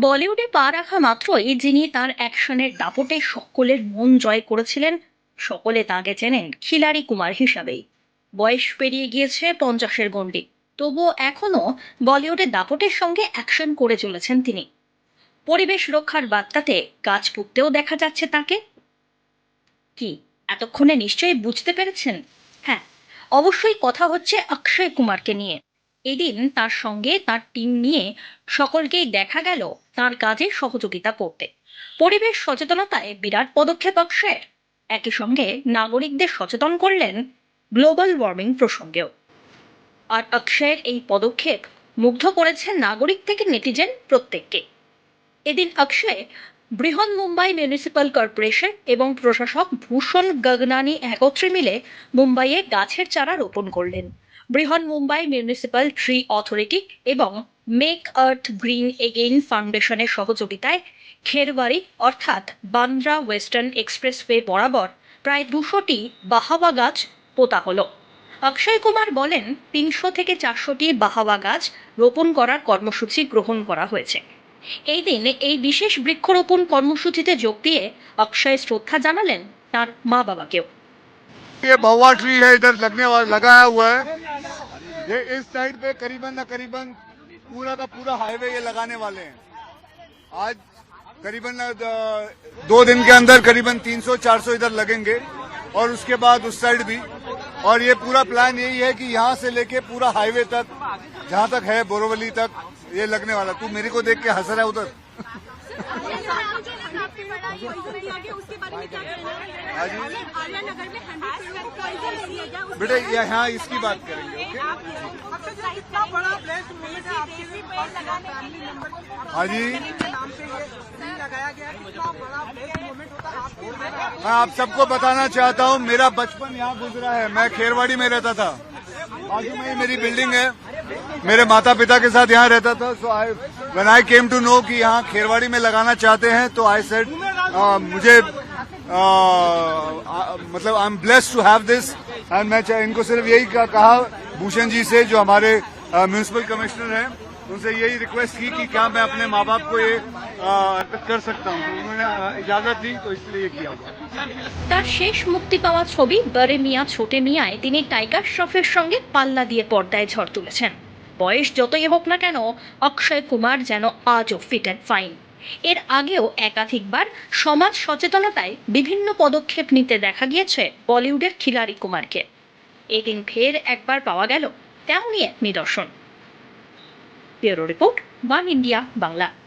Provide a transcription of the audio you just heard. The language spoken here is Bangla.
বলিউডে পা রাখা মাত্রই যিনি তার অ্যাকশনের দাপটে সকলের মন জয় করেছিলেন, সকলে তাকে চেনেন খিলাড়ি কুমার হিসাবেই। বয়স পেরিয়ে গিয়েছে পঞ্চাশের গণ্ডি। তবুও এখনও বলিউডের দাপটের সঙ্গে অ্যাকশন করে চলেছেন তিনি। পরিবেশ রক্ষার বার্তাতে গাছ পুঁততেও দেখা যাচ্ছে তাকে। কি, এতক্ষণে নিশ্চয়ই বুঝতে পেরেছেন? হ্যাঁ অবশ্যই কথা হচ্ছে অক্ষয় কুমারকে নিয়ে। এদিন তার সঙ্গে তার টিম নিয়ে সকলকেই দেখা গেল তার কাজে সহযোগিতা করতে। পরিবেশ সচেতনতায় বিরাট পদক্ষেপ অক্ষয়ের একই সঙ্গে নাগরিকদের সচেতন করলেন গ্লোবাল ওয়ার্মিং প্রসঙ্গেও। আর অক্ষয়ের এই পদক্ষেপ মুগ্ধ করেছে নাগরিক থেকে নেটিজেন প্রত্যেককে। এদিন অক্ষয় বৃহৎ মুম্বাই মিউনিসিপ্যাল কর্পোরেশন এবং প্রশাসক ভূষণ গগনানি একত্রে মিলে মুম্বাইয়ে গাছের চারা রোপণ করলেন। বৃহৎ মুম্বাই মিউনিসিপ্যাল ট্রি অথরিটি এবং মেক আর্থ গ্রিন এগেইন ফাউন্ডেশনের সহযোগিতায় খেরবাড়ি অর্থাৎ বান্দ্রা ওয়েস্টার্ন এক্সপ্রেসওয়ে বরাবর প্রায় দুশোটি বাহাওয়া গাছ পোতা হলো অক্ষয় কুমার বলেন তিনশো থেকে চারশোটি বাহাওয়া গাছ রোপণ করার কর্মসূচি গ্রহণ করা হয়েছে এই দিন এই বিশেষ বৃক্ষরোপণ কর্মসূচিতে যোগ দিয়ে অক্ষয় শ্রদ্ধা জানালেন তার মা বাবাকেও ये बहुआ ट्री है इधर लगने वाला लगाया हुआ है ये इस साइड पे करीबन न करीबन पूरा का पूरा हाईवे ये लगाने वाले हैं। आज करीबन दो दिन के अंदर करीबन 300-400 इधर लगेंगे और उसके बाद उस साइड भी। और ये पूरा प्लान यही है कि यहाँ से लेके पूरा हाईवे तक, जहाँ तक है बोरोवली तक ये लगने वाला। तू मेरे को देख के हंस रहा है उधर। बेटा यहाँ इसकी बात करेंगे ओके? इतना बड़ा ब्लेस्ड मोमेंट है आपके फैमिली मेंबर हाँ जी। के नाम से ये ट्री लगाया गया कितना बड़ा ब्लेस्ड मोमेंट होता है मैं आप सबको बताना चाहता हूँ मेरा बचपन यहाँ गुजरा है। मैं खेरवाड़ी में रहता था। बाजू में ही मेरी बिल्डिंग है। मेरे माता पिता के साथ यहाँ रहता था। So I when I came to know कि यहाँ खेरवाड़ी में लगाना चाहते हैं तो आई सेड मुझे आ, आ, मतलब I am blessed to have this and मैं चाहे- इनको सिर्फ यही का- कहा भूषण जी से जो हमारे म्यूनिसिपल कमिश्नर हैं उनसे यही रिक्वेस्ट की कि क्या मैं अपने माँ बाप को ये आ, अर्पित कर सकता हूँ तो उन्होंने आ, इजाजत दी तो इसलिए ये किया हुआ তার শেষ মুক্তি পাওয়া ছবি বরে মিয়া ছোটে মিয়ায় তিনি টাইগার শ্রফের সঙ্গে পাল্লা দিয়ে পর্দায় ঝড় তুলেছেন বয়স যতই হোক না কেন অক্ষয় কুমার যেন আজও ফিট অ্যান্ড ফাইন এর আগেও একাধিকবার সমাজ সচেতনতায় বিভিন্ন পদক্ষেপ নিতে দেখা গিয়েছে বলিউডের খিলারি কুমারকে। এদিন ফের একবার পাওয়া গেল তেমনই এক নিদর্শন। Bureau report One India Bangla.